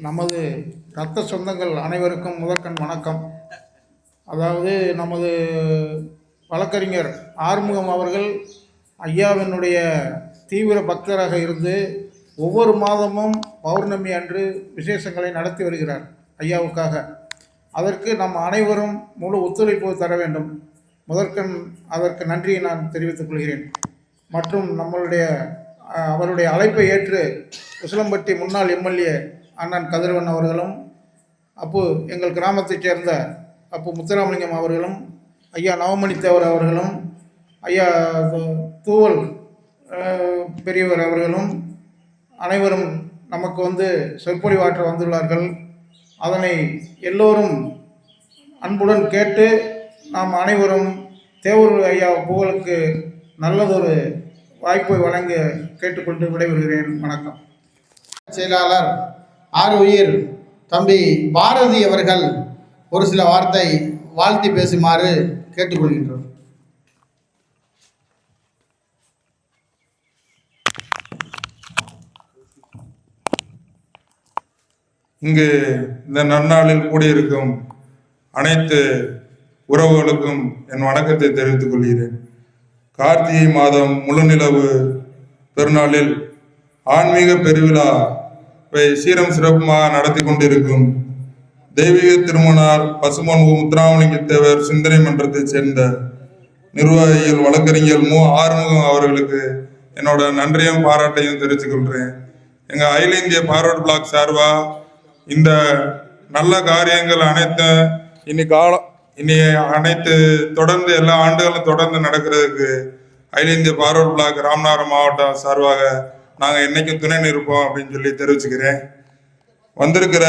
நமது இரத்த சொந்தங்கள் அனைவருக்கும் முதற்கண் வணக்கம். அதாவது நமது வழக்கறிஞர் ஆறுமுகம் அவர்கள் ஐயாவினுடைய தீவிர பக்தராக இருந்து ஒவ்வொரு மாதமும் பௌர்ணமி அன்று விசேஷங்களை நடத்தி வருகிறார் ஐயாவுக்காக. அதற்கு நம் அனைவரும் முழு ஒத்துழைப்பு தர வேண்டும். முதற்கண் அதற்கு நன்றியை நான் தெரிவித்துக் கொள்கிறேன். மற்றும் நம்மளுடைய அவருடைய அழைப்பை ஏற்று உசிலம்பட்டி முன்னாள் எம்எல்ஏ அண்ணன் கதிரவன் அவர்களும் அப்பு எங்கள் கிராமத்தைச் சேர்ந்த அப்பு முத்துராமலிங்கம் அவர்களும் ஐயா நவமணி தேவர் அவர்களும் ஐயா தூவல் பெரியவர் அவர்களும் அனைவரும் நமக்கு வந்து சொற்பொழிவாற்ற வந்துள்ளார்கள். அதனை எல்லோரும் அன்புடன் கேட்டு நாம் அனைவரும் தேவர் ஐயா புகழுக்கு நல்லதொரு வாய்ப்பை வழங்க கேட்டுக்கொண்டு விடைபெறுகிறேன். வணக்கம். செயலாளர் ஆறு உயிர். தம்பி பாரதி அவர்கள் ஒரு சில வார்த்தை வாழ்த்தி பேசுமாறு கேட்டுக்கொள்கின்றோம். இங்கு இந்த நன்னாளில் கூடியிருக்கும் அனைத்து உறவுகளுக்கும் என் வணக்கத்தை தெரிவித்துக் கொள்கிறேன். கார்த்திகை மாதம் முழுநிலவு பெருநாளில் ஆன்மீக பெருவிழா சீரம் சிறப்புமாக நடத்தி கொண்டிருக்கும் தெய்வீக திருமணார் பசுமன் மு. முத்துராமலிங்க தேவர் சிந்தனை மன்றத்தைச் சேர்ந்த நிர்வாகிகள் வழக்கறிஞர் மு ஆறுமுகம் அவர்களுக்கு என்னோட நன்றியும் பாராட்டையும் தெரிவித்துக்கொள்கிறேன் எங்கள் அகில இந்திய பார்வர்ட் பிளாக் சார்பாக இந்த நல்ல காரியங்கள் அனைத்தும் இனி காலம் இனி அனைத்து தொடர்ந்து எல்லா ஆண்டுகளும் தொடர்ந்து நடக்கிறதுக்கு அகில இந்திய பார்வர்ட் பிளாக் ராமநாதபுரம் மாவட்டம் சார்பாக நாங்கள் என்னைக்கும் துணை நிற்போம் அப்படின்னு சொல்லி தெரிவிச்சுக்கிறேன். வந்திருக்கிற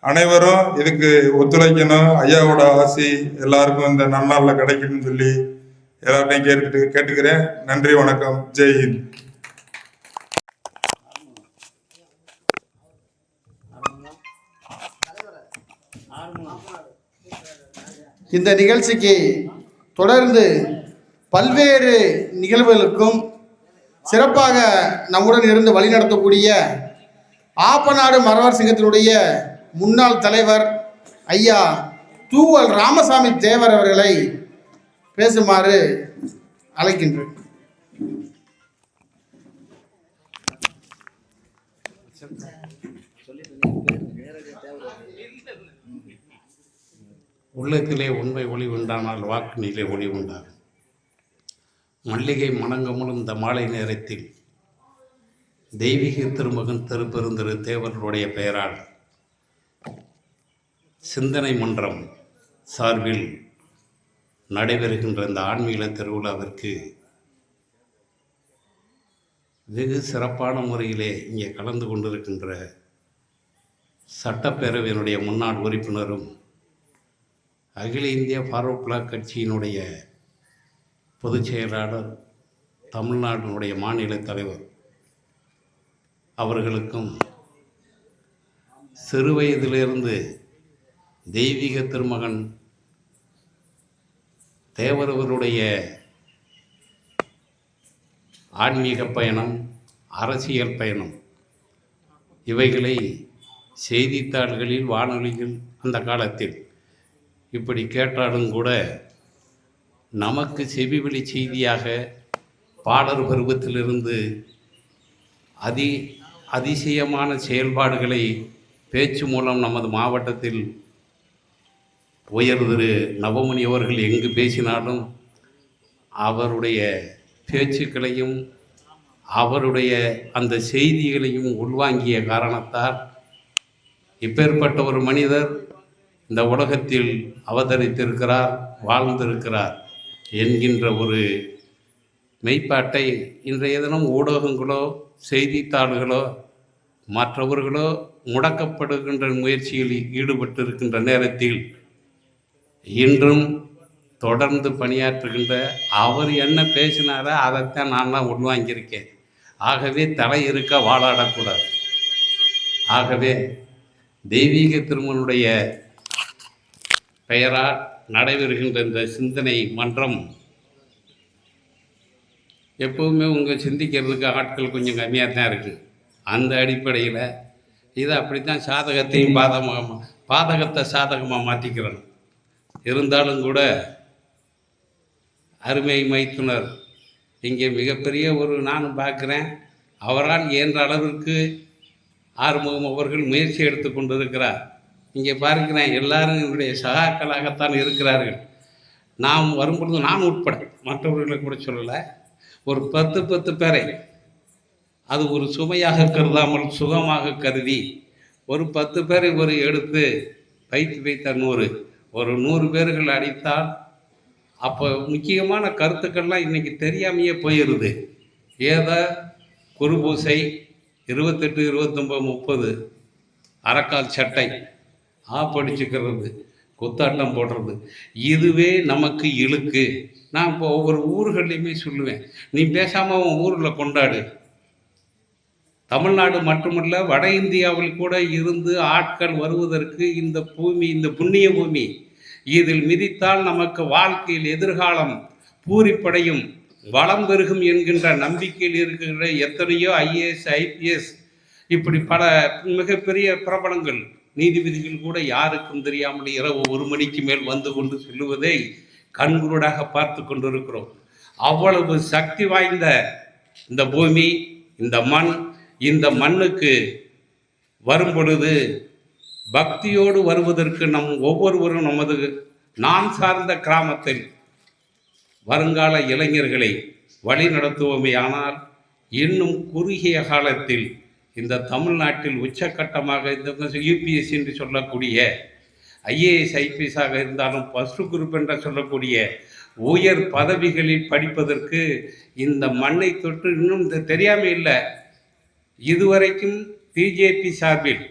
அனைவரும் இதுக்கு ஒத்துழைக்கணும். ஐயாவோட ஆசி எல்லாருக்கும் இந்த நன்னாளில் கிடைக்கணும்னு சொல்லி எல்லார்ட்டையும் கேட்டுட்டு கேட்டுக்கிறேன். நன்றி வணக்கம். ஜெய்ஹிந்த் இந்த நிகழ்ச்சிக்கு தொடர்ந்து பல்வேறு நிகழ்வுகளுக்கும் சிறப்பாக நம்முடன் இருந்து வழிநடத்தக்கூடிய ஆப்பநாடு மரவர் சங்கத்தினுடைய முன்னாள் தலைவர் ஐயா தூவல் ராமசாமி தேவர் அவர்களை பேசுமாறு அழைக்கின்றேன். உள்ளத்திலே உண்மை ஒளி உண்டானால் வாக்கினிலே ஒளி உண்டாகும். மல்லிகை மணங்கமுழும் இந்த மாலை நேரத்தில் தெய்வீக திருமகன் திருப்பெருந்திரு தேவர்களுடைய பெயரால் சிந்தனை மன்றம் சார்பில் நடைபெறுகின்ற இந்த ஆன்மீக திருவிழாவிற்கு வெகு சிறப்பான முறையிலே இங்கே கலந்து கொண்டிருக்கின்ற சட்டப்பேரவையினுடைய முன்னாள் உறுப்பினரும் அகில இந்திய ஃபார்வர்ட் பிளாக் கட்சியினுடைய பொதுச் செயலாளர் தமிழ்நாட்டினுடைய மாநில தலைவர் அவர்களுக்கும் சிறு வயதிலிருந்து தெய்வீக திருமகன் தேவரவருடைய ஆன்மீக பயணம் அரசியல் பயணம் இவைகளை செய்தித்தாள்களில் வானொலியில் அந்த காலத்தில் இப்படி கேட்டாலும் கூட நமக்கு செவிவெளி செய்தியாக பாடல் பருவத்திலிருந்து அதி அதிசயமான செயல்பாடுகளை பேச்சு மூலம் நமது மாவட்டத்தில் உயர் திரு நவமணி அவர்கள் எங்கு பேசினாலும் அவருடைய பேச்சுக்களையும் அவருடைய அந்த செய்திகளையும் உள்வாங்கிய காரணத்தால் இப்பேற்பட்ட ஒரு மனிதர் இந்த உலகத்தில் அவதரித்திருக்கிறார் வாழ்ந்திருக்கிறார். என்கின்ற ஒரு மெய்ப்பாட்டை இன்றைய தினம் ஊடகங்களோ செய்தித்தாள்களோ மற்றவர்களோ முடக்கப்படுகின்ற முயற்சியில் ஈடுபட்டிருக்கின்ற நேரத்தில் இன்றும் தொடர்ந்து பணியாற்றுகின்ற அவர் என்ன பேசினாரோ அதைத்தான் நான் தான் உள்வாங்கியிருக்கேன் ஆகவே தலை இருக்க வாழாடக்கூடாது. ஆகவே தெய்வீக திருமனுடைய பெயரால் நடைபெறுகின்ற இந்த சிந்தனை மன்றம். எப்போவுமே உங்கள் சிந்திக்கிறதுக்கு ஆட்கள் கொஞ்சம் கம்மியாக தான் இருக்குது அந்த அடிப்படையில் இதை அப்படித்தான் சாதகத்தையும் பாதகமாக பாதகத்தை சாதகமாக மாற்றிக்கிறணும் இருந்தாலும் கூட அருமை மைத்துனர் இங்கே மிகப்பெரிய ஒரு நானும் பார்க்குறேன். அவரால் இயன்ற அளவிற்கு ஆறுமுகம் அவர்கள் முயற்சி எடுத்து கொண்டிருக்கிறார். இங்கே பார்க்கிறேன் எல்லாரும் என்னுடைய சகாக்களாகத்தான் இருக்கிறார்கள். நாம் வரும்பொழுது நான் உட்பட மற்றவர்களை கூட சொல்லலை. ஒரு பத்து பத்து பேரை அது ஒரு சுமையாக கருதாமல் சுகமாக கருதி ஒரு பத்து பேரை ஒரு எடுத்து வைத்து வைத்த நூறு. ஒரு நூறு பேர்கள் அடித்தால் அப்போ முக்கியமான கருத்துக்கள்லாம் இன்றைக்கி தெரியாமையே போயிடுது ஏதோ குருபூசை இருபத்தெட்டு இருபத்தொம்பது முப்பது அறக்கால் சட்டை ஆப்படிச்சுக்கிறது குத்தாட்டம் போடுறது. இதுவே நமக்கு இழுக்கு. நான் இப்போ ஒவ்வொரு ஊர்கள்லையுமே சொல்லுவேன் நீ பேசாமல் உன் ஊரில் கொண்டாடு. தமிழ்நாடு மட்டுமல்ல வட இந்தியாவில் கூட இருந்து ஆட்கள் வருவதற்கு இந்த பூமி இந்த புண்ணிய பூமி இதில் மிதித்தால் நமக்கு வாழ்க்கையில் எதிர்காலம் பூரிப்படையும் வளம் பெருகும் என்கின்ற நம்பிக்கையில் இருக்கின்ற எத்தனையோ ஐஏஎஸ் ஐபிஎஸ் இப்படி பல மிகப்பெரிய பிரபலங்கள் நீதிபதிகள் கூட யாருக்கும் தெரியாமல் இரவு ஒரு மணிக்கு மேல் வந்து கொண்டு செல்லுவதை கண்கூடாக பார்த்து கொண்டிருக்கிறோம். அவ்வளவு சக்தி வாய்ந்த இந்த பூமி இந்த மண் இந்த மண்ணுக்கு வரும் பொழுது பக்தியோடு வருவதற்கு நம் ஒவ்வொருவரும் நமது நான் சார்ந்த கிராமத்தில் வருங்கால இளைஞர்களை வழி நடத்துவோமே ஆனால் இன்னும் குறுகிய காலத்தில் இந்த தமிழ்நாட்டில் உச்சக்கட்டமாக இந்த யூபிஎஸ்சி என்று சொல்லக்கூடிய ஐஏஎஸ் ஐபிஎஸ்ஸாக இருந்தாலும் ஃபஸ்ட்டு குரூப் என்று சொல்லக்கூடிய உயர் பதவிகளில் படிப்பதற்கு இந்த மண்ணை தொட்டு இன்னும் தெரியாமல் இல்லை. இதுவரைக்கும் பிஜேபி சார்பில்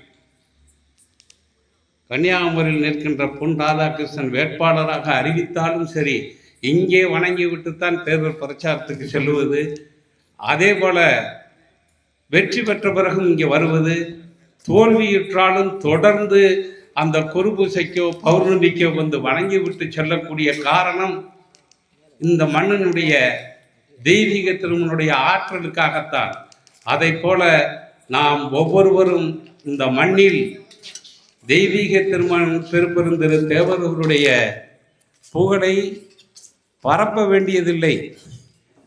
கன்னியாகுமரியில் நிற்கின்ற பொன் ராதாகிருஷ்ணன் வேட்பாளராக அறிவித்தாலும் சரி இங்கே வணங்கிவிட்டு தான் தேர்தல் பிரச்சாரத்துக்கு செல்வது அதே போல வெற்றி பெற்ற பிறகும் இங்கே வருவது தோல்வியுற்றாலும் தொடர்ந்து அந்த குருபூசைக்கோ பௌர்ணமிக்கோ வந்து வணங்கி விட்டு செல்லக்கூடிய காரணம் இந்த மண்ணினுடைய தெய்வீக திருமனுடைய ஆற்றலுக்காகத்தான். அதை போல நாம் ஒவ்வொருவரும் இந்த மண்ணில் தெய்வீக திருமணம் பெருப்பெருந்திரு தேவர்களுடைய புகழை பரப்ப வேண்டியதில்லை.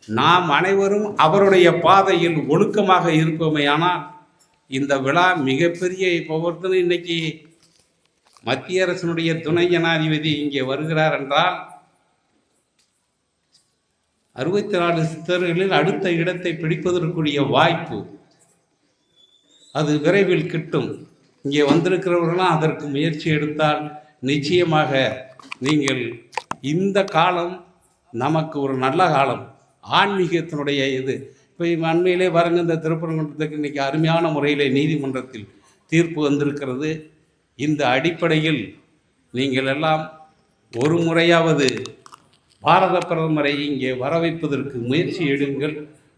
நாம் அனைவரும் அவருடைய பாதையில் ஒழுக்கமாக இருப்போமேயானால் இந்த விழா மிகப்பெரிய இப்போ ஒருத்தர் இன்னைக்கு மத்திய அரசினுடைய துணை ஜனாதிபதி இங்கே வருகிறார் என்றால் அறுபத்தி நாலு சித்தர்களில் அடுத்த இடத்தை பிடிப்பதற்குரிய வாய்ப்பு அது விரைவில் கிட்டும். இங்கே வந்திருக்கிறவர்களாம் அதற்கு முயற்சி எடுத்தால் நிச்சயமாக நீங்கள் இந்த காலம் நமக்கு ஒரு நல்ல காலம். ஆன்மீகத்தினுடைய இது. இப்போ அண்மையிலே பாருங்க இந்த திருப்பரங்குன்றத்துக்கு இன்றைக்கி அருமையான முறையில் நீதிமன்றத்தில் தீர்ப்பு வந்திருக்கிறது. இந்த அடிப்படையில் நீங்கள் எல்லாம் ஒரு முறையாவது பாரத பிரதமரை இங்கே வர வைப்பதற்கு முயற்சி எடுங்கள்.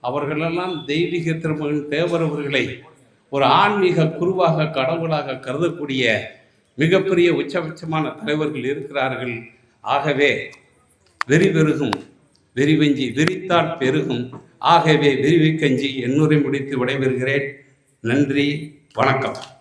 அவர்களெல்லாம் தெய்வீக திருமகன் தேவர் அவர்களை ஒரு ஆன்மீக குருவாக கடவுளாக கருதக்கூடிய மிகப்பெரிய உச்சபட்சமான தலைவர்கள் இருக்கிறார்கள். ஆகவே வெறி பெருகும். வெறிவெஞ்சி விரித்தால் பெருகும். ஆகவே விரிவிக்கஞ்சி என்னுரை முடித்து விடைபெறுகிறேன். நன்றி வணக்கம்.